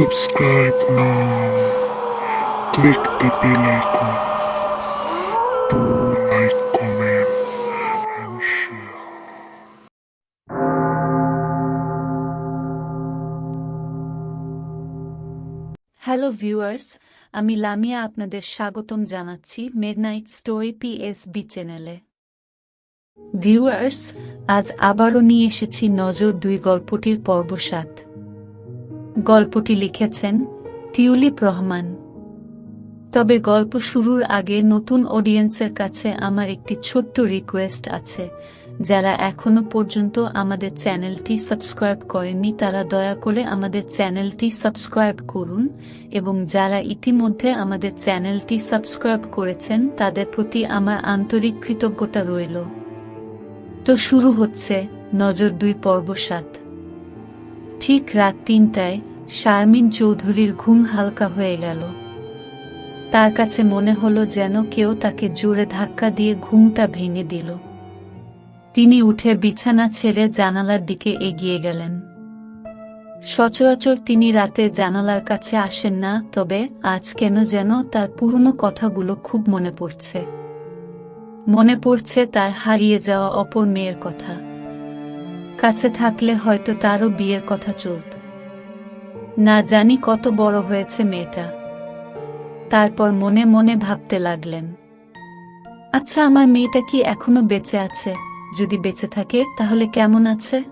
Subscribe now. Click the bell icon to like, comment, and share. Hello viewers আমি লামিয়া আপনাদের স্বাগতম জানাচ্ছি midnight story PSB চ্যানেলে viewers আজ আবারও নিয়ে এসেছি নজর দুই গল্পটির পর্ব সাত গল্পটি লিখেছেন টিউলিপ রহমান। তবে গল্প শুরুর আগে নতুন অডিয়েন্সের কাছে আমার একটি ছোট্ট রিকোয়েস্ট আছে। যারা এখনও পর্যন্ত আমাদের চ্যানেলটি সাবস্ক্রাইব করেননি, তারা দয়া করে আমাদের চ্যানেলটি সাবস্ক্রাইব করুন এবং যারা ইতিমধ্যে আমাদের চ্যানেলটি সাবস্ক্রাইব করেছেন, তাদের প্রতি আমার আন্তরিক কৃতজ্ঞতা রইল। তো শুরু হচ্ছে নজর দুই পর্ব সাত। ঠিক রাত তিনটায় শারমিন চৌধুরীর ঘুম হালকা হয়ে গেল। তার কাছে মনে হলো যেন কেউ তাকে জোরে ধাক্কা দিয়ে ঘুমটা ভেঙে দিল। তিনি উঠে বিছানা ছেড়ে জানালার দিকে এগিয়ে গেলেন। সচরাচর তিনি রাতে জানালার কাছে আসেন না, তবে আজ কেন যেন তার পুরনো কথাগুলো খুব মনে পড়ছে। মনে পড়ছে তার হারিয়ে যাওয়া অপর মেয়ের কথা। কাছে থাকলে হয়তো তারও বিয়ের কথা চলত। না জানি কত বড় হয়েছে মেয়েটা। তারপর মনে মনে ভাবতে লাগলেন। আচ্ছা আমার মেয়েটা কি এখনও বেঁচে আছে? যদি বেঁচে থাকে, তাহলে কেমন আছে?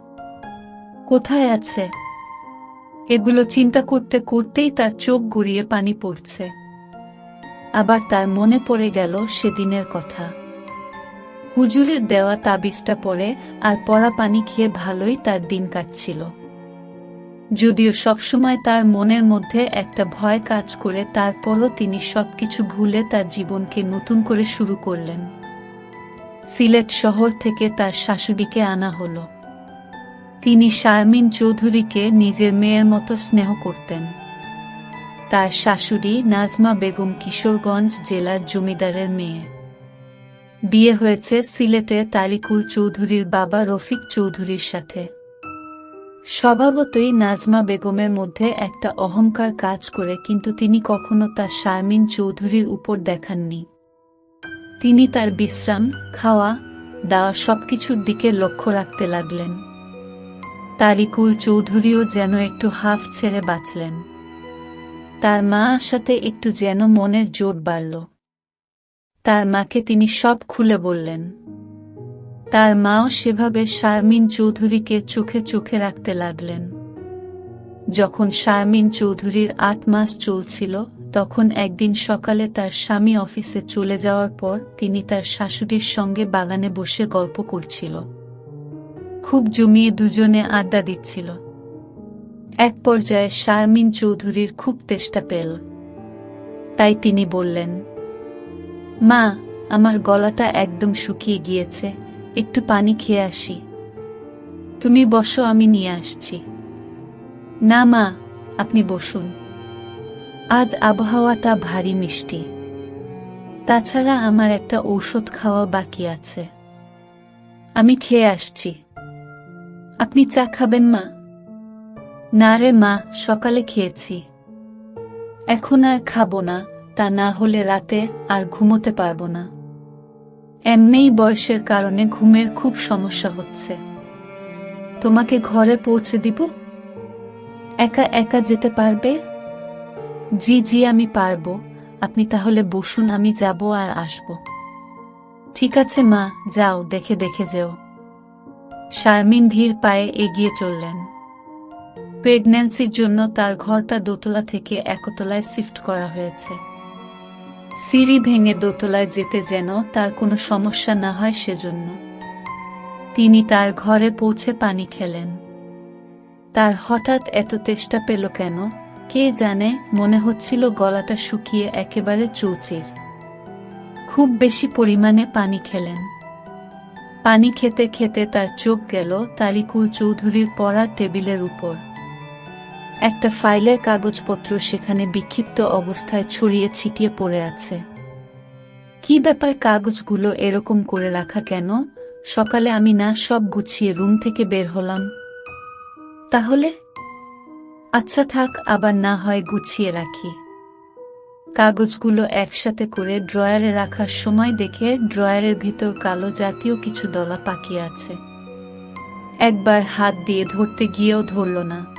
কোথায় আছে? এগুলো চিন্তা করতে করতেই তার চোখ গড়িয়ে পানি পড়ছে। আবার তার মনে পড়ে গেল সেদিনের কথা। হুজুরের দেওয়া তাবিজটা পরে আর পড়া পানি খেয়ে ভালোই তার দিন কাটছিল। যদিও সবসময় তার মনের মধ্যে একটা ভয় কাজ করে, তারপরও তিনি সবকিছু ভুলে তার জীবনকে নতুন করে শুরু করলেন। সিলেট শহর থেকে তার শাশুড়িকে আনা হলো। তিনি শারমিন চৌধুরীকে নিজের মেয়ের মতো স্নেহ করতেন। তার শাশুড়ি নাজমা বেগম কিশোরগঞ্জ জেলার জমিদারের মেয়ে। বিয়ে হয়েছে সিলেটে তারিকুল চৌধুরীর বাবা রফিক চৌধুরীর সাথে। স্বভাবতই নাজমা বেগমের মধ্যে একটা অহংকার কাজ করে, কিন্তু তিনি কখনো তার শারমিন চৌধুরীর উপর দেখাননি। তিনি তার বিশ্রাম, খাওয়া, দাওয়া সবকিছুর দিকে লক্ষ্য রাখতে লাগলেন। তারিকুল চৌধুরীও যেন একটু হাফ ছেড়ে বাঁচলেন। তার মা আসাতে একটু যেন মনের জোর বাড়ল। তার মাকে তিনি সব খুলে বললেন তার মাও সেভাবে শারমিন চৌধুরীকে চোখে চোখে রাখতে লাগলেন। যখন শারমিন চৌধুরীর আট মাস চলছিল, তখন একদিন সকালে তার স্বামী অফিসে চলে যাওয়ার পর তিনি তার শাশুড়ির সঙ্গে বাগানে বসে গল্প করছিল। খুব জমিয়ে দুজনে আড্ডা দিচ্ছিল। এক পর্যায়ে শারমিন চৌধুরীর খুব তেষ্টা পেল। তাই তিনি বললেন, মা, আমার গলাটা একদম শুকিয়ে গিয়েছে একটু পানি খেয়ে আসি। তুমি বসো, আমি নিয়ে আসছি। না মা, আপনি বসুন। আজ আবহাওয়াটা ভারী মিষ্টি। তাছাড়া আমার একটা ঔষধ খাওয়া বাকি আছে। আমি খেয়ে আসছি। আপনি চা খাবেন মা? না রে মা, সকালে খেয়েছি। এখন আর খাব না, তা না হলে রাতে আর ঘুমোতে পারব না। এমনিই বয়সের কারণে ঘুমের খুব সমস্যা হচ্ছে। তোমাকে ঘরে পৌঁছে দিব? একা একা যেতে পারবে? জি জি, আমি পারব। আপনি তাহলে বসুন, আমি যাব আর আসব। ঠিক আছে, মা, যাও, দেখে দেখে যেও। শারমিন ধীর পায়ে এগিয়ে চললেন। প্রেগন্যান্সির জন্য তার ঘরটা দোতলা থেকে একতলায় শিফট করা হয়েছে। সিঁড়ি ভেঙে দোতলায় যেতে যেন তার কোনো সমস্যা না হয় সেজন্য। তিনি তার ঘরে পৌঁছে পানি খেলেন। তার হঠাৎ এত তেষ্টা পেল কেন? কে জানে? মনে হচ্ছিল গলাটা শুকিয়ে একেবারে চৌচির। খুব বেশি পরিমাণে পানি খেলেন। পানি খেতে খেতে তার চোখ গেল তারিকুল চৌধুরীর পড়ার টেবিলের উপর। একটা ফাইলের কাগজপত্র সেখানে বিক্ষিপ্ত অবস্থায় ছড়িয়ে ছিটিয়ে পড়ে আছে। কি ব্যাপার কাগজগুলো এরকম করে রাখা কেন? সকালে আমি না সব গুছিয়ে রুম থেকে বের হলাম। তাহলে? আচ্ছা থাক, আবার না হয় গুছিয়ে রাখি। কাগজগুলো একসাথে করে ড্রয়ারে রাখার সময় দেখে ড্রয়ারের ভিতর কালো জাতীয় কিছু দলা পাকিয়ে আছে। একবার হাত দিয়ে ধরতে গিয়েও ধরল না।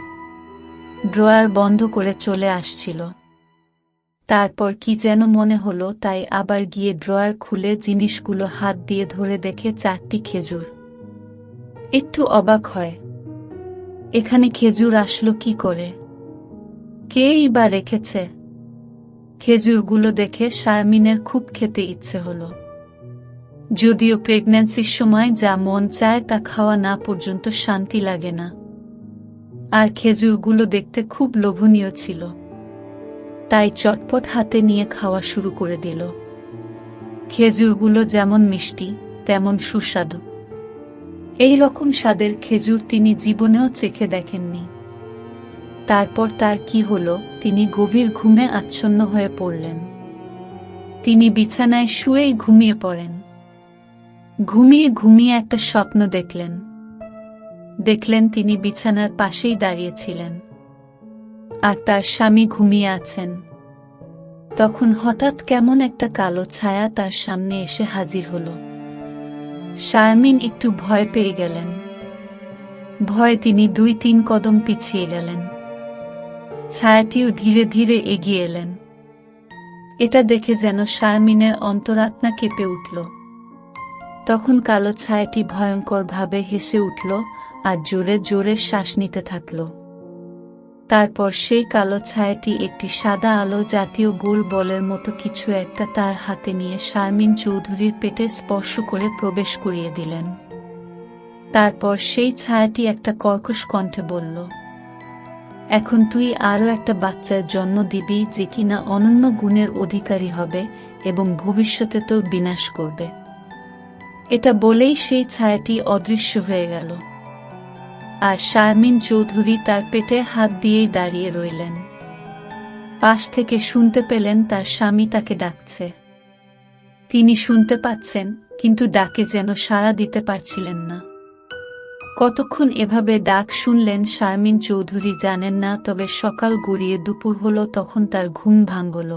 ড্রয়ার বন্ধ করে চলে আসছিল। তারপর কি যেন মনে হলো তাই আবার গিয়ে ড্রয়ার খুলে জিনিসগুলো হাত দিয়ে ধরে দেখে চারটি খেজুর। একটু অবাক হয়। এখানে খেজুর আসলো কি করে? কেই বা রেখেছে? খেজুরগুলো দেখে শারমিনের খুব খেতে ইচ্ছে হলো। যদিও প্রেগন্যান্সির সময় যা মন চায় তা খাওয়া না পর্যন্ত শান্তি লাগে না। আর খেজুরগুলো দেখতে খুব লোভনীয় ছিল। তাই চটপট হাতে নিয়ে খাওয়া শুরু করে দিল। খেজুরগুলো যেমন মিষ্টি, তেমন সুস্বাদু। এই রকম স্বাদের খেজুর তিনি জীবনেও চেখে দেখেননি। তারপর তার কি হলো, তিনি গভীর ঘুমে আচ্ছন্ন হয়ে পড়লেন। তিনি বিছানায় শুয়েই ঘুমিয়ে পড়েন। ঘুমিয়ে ঘুমিয়ে একটা স্বপ্ন দেখলেন। দেখলেন তিনি বিছানার পাশেই দাঁড়িয়েছিলেন। আর তার স্বামী ঘুমিয়ে আছেন। তখন হঠাৎ কেমন একটা কালো ছায়া তার সামনে এসে হাজির হলো। শারমিন একটু ভয় পেয়ে গেলেন। ভয়ে তিনি দুই তিন কদম পিছিয়ে গেলেন। ছায়াটিও ধীরে ধীরে এগিয়ে এলেন। এটা দেখে যেন শারমিনের অন্তরাত্মা কেঁপে উঠল। তখন কালো ছায়াটি ভয়ঙ্করভাবে হেসে উঠল আর জোরে জোরে শ্বাস নিতে থাকল। তারপর সেই কালো ছায়াটি একটি সাদা আলো জাতীয় গোল বলের মতো কিছু একটা তার হাতে নিয়ে শারমিন চৌধুরীর পেটে স্পর্শ করে প্রবেশ করিয়ে দিলেন। তারপর সেই ছায়াটি একটা কর্কশ কণ্ঠে বলল, এখন তুই আরও একটা বাচ্চার জন্ম দিবি যে কিনা অনন্য গুণের অধিকারী হবে এবং ভবিষ্যতে তোর বিনাশ করবে। এটা বলেই সেই ছায়াটি অদৃশ্য হয়ে গেল। আর শারমিন চৌধুরী তার পেটে হাত দিয়েই দাঁড়িয়ে রইলেন। পাশ থেকে শুনতে পেলেন তার স্বামী তাকে ডাকছে। তিনি শুনতে পাচ্ছেন, কিন্তু ডাকে যেন সাড়া দিতে পারছিলেন না। কতক্ষণ এভাবে ডাক শুনলেন শারমিন চৌধুরী জানেন না, তবে সকাল গড়িয়ে দুপুর হলো, তখন তার ঘুম ভাঙ্গল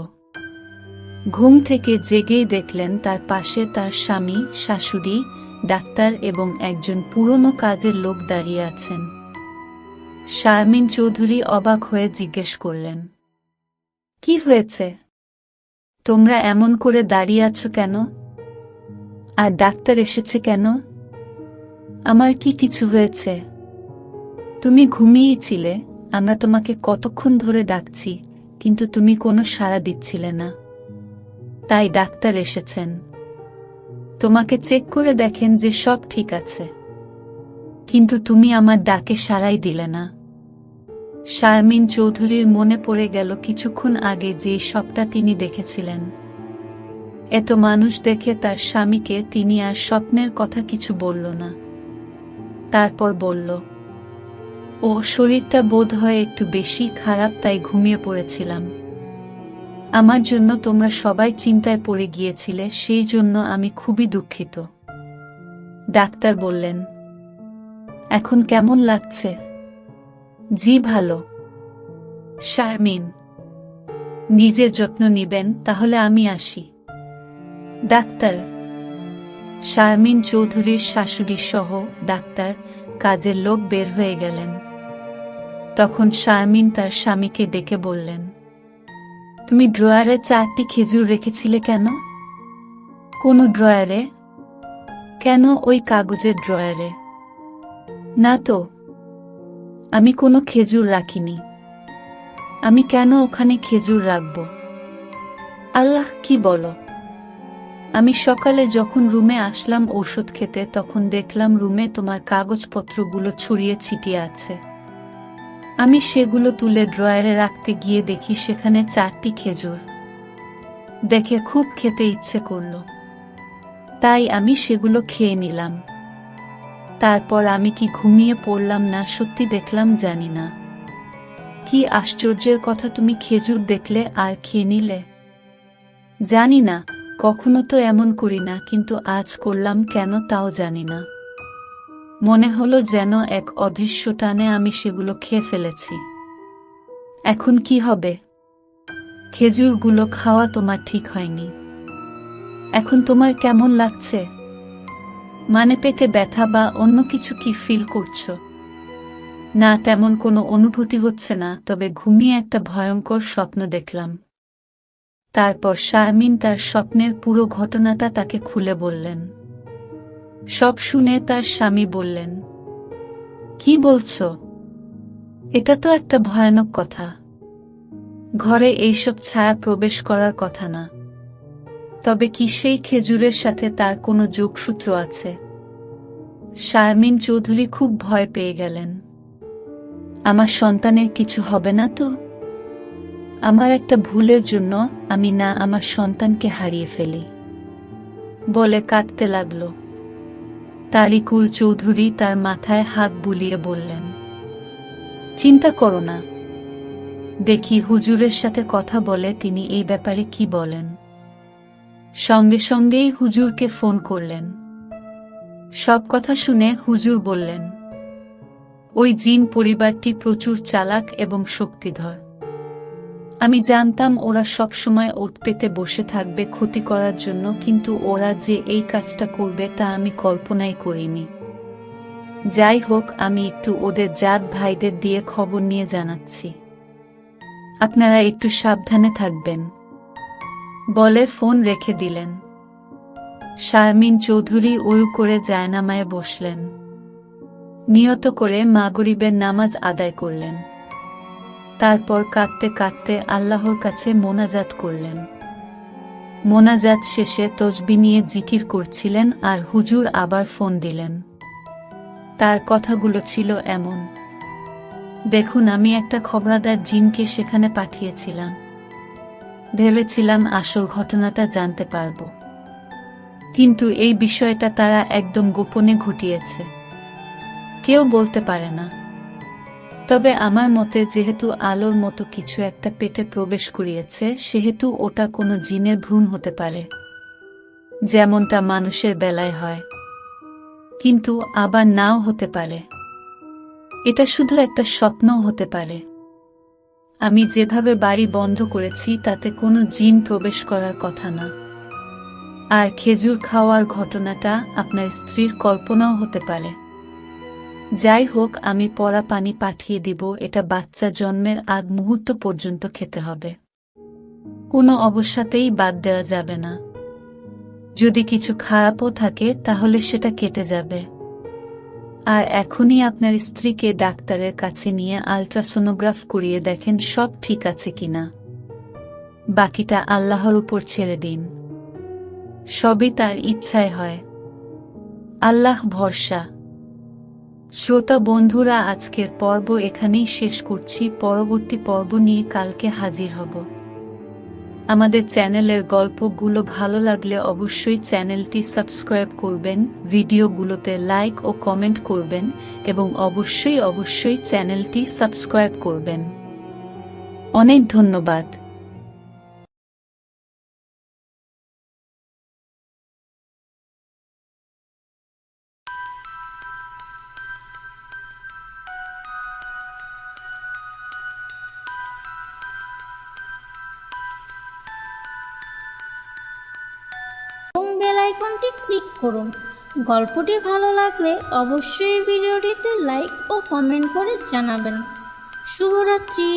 ঘুম থেকে জেগেই দেখলেন তার পাশে তার স্বামী, শাশুড়ি ডাক্তার এবং একজন পুরনো কাজের লোক দাঁড়িয়ে আছেন। শারমিন চৌধুরী অবাক হয়ে জিজ্ঞেস করলেন, কি হয়েছে? তোমরা এমন করে দাঁড়িয়ে আছো কেন? আর ডাক্তার এসেছে কেন? আমার কি কিছু হয়েছে? তুমি ঘুমিয়েছিলে আমরা তোমাকে কতক্ষণ ধরে ডাকছি, কিন্তু তুমি কোনো সাড়া দিচ্ছিলে না। তাই ডাক্তার এসেছেন। তোমাকে চেক করে দেখেন যে সব ঠিক আছে। কিন্তু তুমি আমার ডাকে সাড়াই দিলে না। শারমিন চৌধুরীর মনে পড়ে গেল কিছুক্ষণ আগে যে সবটা তিনি দেখেছিলেন। এত মানুষ দেখে তার স্বামীকে তিনি আর স্বপ্নের কথা কিছু বলল না। তারপর বলল ও শরীরটা বোধ হয় একটু বেশি খারাপ, তাই ঘুমিয়ে পড়েছিলাম। আমার জন্য তোমরা সবাই চিন্তায় পড়ে গিয়েছিলে, সেই জন্য আমি খুবই দুঃখিত। ডাক্তার বললেন, এখন কেমন লাগছে? জি, ভালো। শারমিন, নিজের যত্ন নিবেন, তাহলে আমি আসি। ডাক্তার, শারমিন চৌধুরীর শাশুড়ি সহ ডাক্তার কাজের লোক বের হয়ে গেলেন। তখন শারমিন তার স্বামীকে ডেকে বললেন তুমি ড্রয়ারে চারটি খেজুর রেখেছিলে কেন? কোন ড্রয়ারে? কেন ওই কাগজের ড্রয়ারে? না তো, আমি কোনো খেজুর রাখিনি। আমি কেন ওখানে খেজুর রাখব? আল্লাহ কি বলো? আমি সকালে যখন রুমে আসলাম ওষুধ খেতে, তখন দেখলাম রুমে তোমার কাগজপত্রগুলো ছড়িয়ে ছিটিয়ে আছে। আমি সেগুলো তুলে ড্রয়ারে রাখতে গিয়ে দেখি সেখানে চারটি খেজুর। দেখে খুব খেতে ইচ্ছে করল। তাই আমি সেগুলো খেয়ে নিলাম। তারপর আমি কি ঘুমিয়ে পড়লাম না সত্যি দেখলাম জানি না। কি আশ্চর্যের কথা তুমি খেজুর দেখলে আর খেয়ে নিলে? জানি না, কখনো তো এমন করি না, কিন্তু আজ করলাম কেন তাও জানি না। মনে হলো যেন এক অদৃশ্য টানে আমি সেগুলো খেয়ে ফেলেছি। এখন কি হবে? খেজুরগুলো খাওয়া তোমার ঠিক হয়নি। এখন তোমার কেমন লাগছে? মানে পেটে ব্যথা বা অন্য কিছু কি ফিল করছ? না, তেমন কোনো অনুভূতি হচ্ছে না, তবে ঘুমিয়ে একটা ভয়ঙ্কর স্বপ্ন দেখলাম। তারপর শারমিন তার স্বপ্নের পুরো ঘটনাটা তাকে খুলে বললেন। সব শুনে তার স্বামী বললেন, কি বলছো? এটা তো একটা ভয়ানক কথা। ঘরে এইসব ছায়া প্রবেশ করার কথা না। তবে কি সেই খেজুরের সাথে তার কোনো যোগসূত্র আছে? শারমিন চৌধুরী খুব ভয় পেয়ে গেলেন। আমার সন্তানের কিছু হবে না তো? আমার একটা ভুলের জন্য আমি না আমার সন্তানকে হারিয়ে ফেলি। বলে কাঁদতে লাগল। তারিকুল চৌধুরী তার মাথায় হাত বুলিয়ে বললেন, চিন্তা করো না। দেখি হুজুরের সাথে কথা বলে তিনি এই ব্যাপারে কি বলেন। সঙ্গে সঙ্গেই হুজুরকে ফোন করলেন। সব কথা শুনে হুজুর বললেন, ওই জিন পরিবারটি প্রচুর চালাক এবং শক্তিধর। আমি জানতাম ওরা সবসময় ওত পেতে বসে থাকবে ক্ষতি করার জন্য, কিন্তু ওরা যে এই কাজটা করবে তা আমি কল্পনাই করিনি। যাই হোক, আমি একটু ওদের জাত ভাইদের দিয়ে খবর নিয়ে জানাচ্ছি। আপনারা একটু সাবধানে থাকবেন। বলে ফোন রেখে দিলেন। শারমিন চৌধুরী উয়ু করে জায়নামায় বসলেন। নিয়ত করে মাগরিবের নামাজ আদায় করলেন। তারপর কাঁদতে কাঁদতে আল্লাহর কাছে মোনাজাত করলেন। মোনাজাত শেষে তসবি নিয়ে জিকির করছিলেন আর হুজুর আবার ফোন দিলেন। তার কথাগুলো ছিল এমন। দেখুন, আমি একটা খবরাদার জিনকে সেখানে পাঠিয়েছিলাম। ভেবেছিলাম আসল ঘটনাটা জানতে পারব। কিন্তু এই বিষয়টা তারা একদম গোপনে ঘটিয়েছে। কেউ বলতে পারে না। তবে আমার মতে যেহেতু আলোর মতো কিছু একটা পেটে প্রবেশ করিয়েছে, সেহেতু ওটা কোনো জিনের ভ্রূণ হতে পারে। যেমনটা মানুষের বেলায় হয়। কিন্তু আবার নাও হতে পারে। এটা শুধু একটা স্বপ্নও হতে পারে। আমি যেভাবে বাড়ি বন্ধ করেছি, তাতে কোনো জিন প্রবেশ করার কথা না। আর খেজুর খাওয়ার ঘটনাটা আপনার স্ত্রীর কল্পনাও হতে পারে। যাই হোক, আমি পরা পানি পাঠিয়ে দিব, এটা বাচ্চা জন্মের আগ মুহূর্ত পর্যন্ত খেতে হবে। কোনো অবস্থাতেই বাদ দেওয়া যাবে না। যদি কিছু খারাপও থাকে, তাহলে সেটা কেটে যাবে। আর এখনই আপনার স্ত্রীকে ডাক্তারের কাছে নিয়ে আলট্রাসোনোগ্রাফ করিয়ে দেখেন সব ঠিক আছে কিনা। বাকিটা আল্লাহর উপর ছেড়ে দিন। সবই তার ইচ্ছায় হয়। আল্লাহ ভরসা। শ্রোতা বন্ধুরা, আজকের পর্ব এখানেই শেষ করছি। পরবর্তী পর্ব নিয়ে কালকে হাজির হব। আমাদের চ্যানেলের গল্পগুলো ভালো লাগলে অবশ্যই চ্যানেলটি সাবস্ক্রাইব করবেন, ভিডিওগুলোতে লাইক ও কমেন্ট করবেন এবং অবশ্যই অবশ্যই চ্যানেলটি সাবস্ক্রাইব করবেন। অনেক ধন্যবাদ। আইকনটি ক্লিক করুন। গল্পটি ভালো লাগলে অবশ্যই ভিডিওটিতে লাইক ও কমেন্ট করে জানাবেন। শুভরাত্রি।